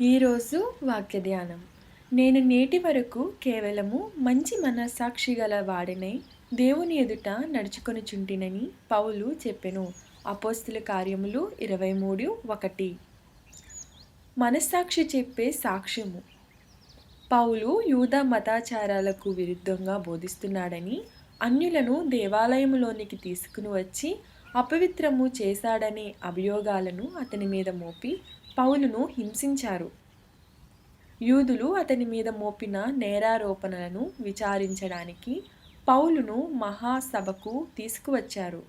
ఈరోజు వాక్య ధ్యానం. నేను నేటి వరకు కేవలము మంచి మనస్సాక్షి గల వాడినై దేవుని ఎదుట నడుచుకొనుచుంటినని పౌలు చెప్పెను. అపోస్తుల కార్యములు ఇరవై మూడు ఒకటి. మనస్సాక్షి చెప్పే సాక్ష్యము. పౌలు యూదా మతాచారాలకు విరుద్ధంగా బోధిస్తున్నాడని అన్యులను దేవాలయంలోనికి తీసుకుని వచ్చి అపవిత్రము చేశాడనే అభియోగాలను అతని మీద మోపి పౌలును హింసించారు. యూదులు అతని మీద మోపిన నేరారోపణలను విచారించడానికి పౌలును మహాసభకు తీసుకువచ్చారు.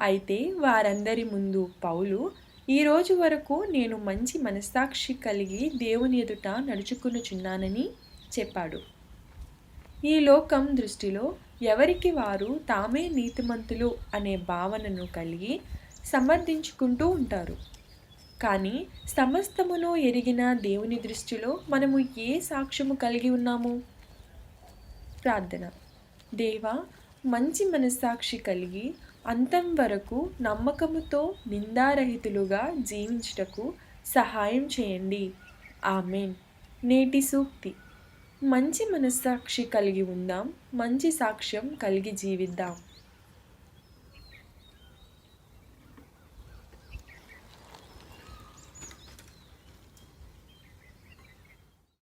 అయితే వారందరి ముందు పౌలు ఈ రోజు వరకు నేను మంచి మనస్సాక్షి కలిగి దేవుని ఎదుట నడుచుకునుచున్నానని చెప్పాడు. ఈ లోకం దృష్టిలో ఎవరికి వారు తామే నీతిమంతులు అనే భావనను కలిగి సమర్థించుకుంటూ ఉంటారు. కానీ సమస్తమును ఎరిగిన దేవుని దృష్టిలో మనము ఏ సాక్ష్యము కలిగి ఉన్నాము? ప్రార్థన. దేవా మంచి మనస్సాక్షి కలిగి అంతం వరకు నమ్మకముతో నిందారహితులుగా జీవించుటకు సహాయం చేయండి. ఆమెన్. నేటి సూక్తి. మంచి మనస్సాక్షి కలిగి ఉందాం మంచి సాక్ష్యం కలిగి జీవిద్దాం.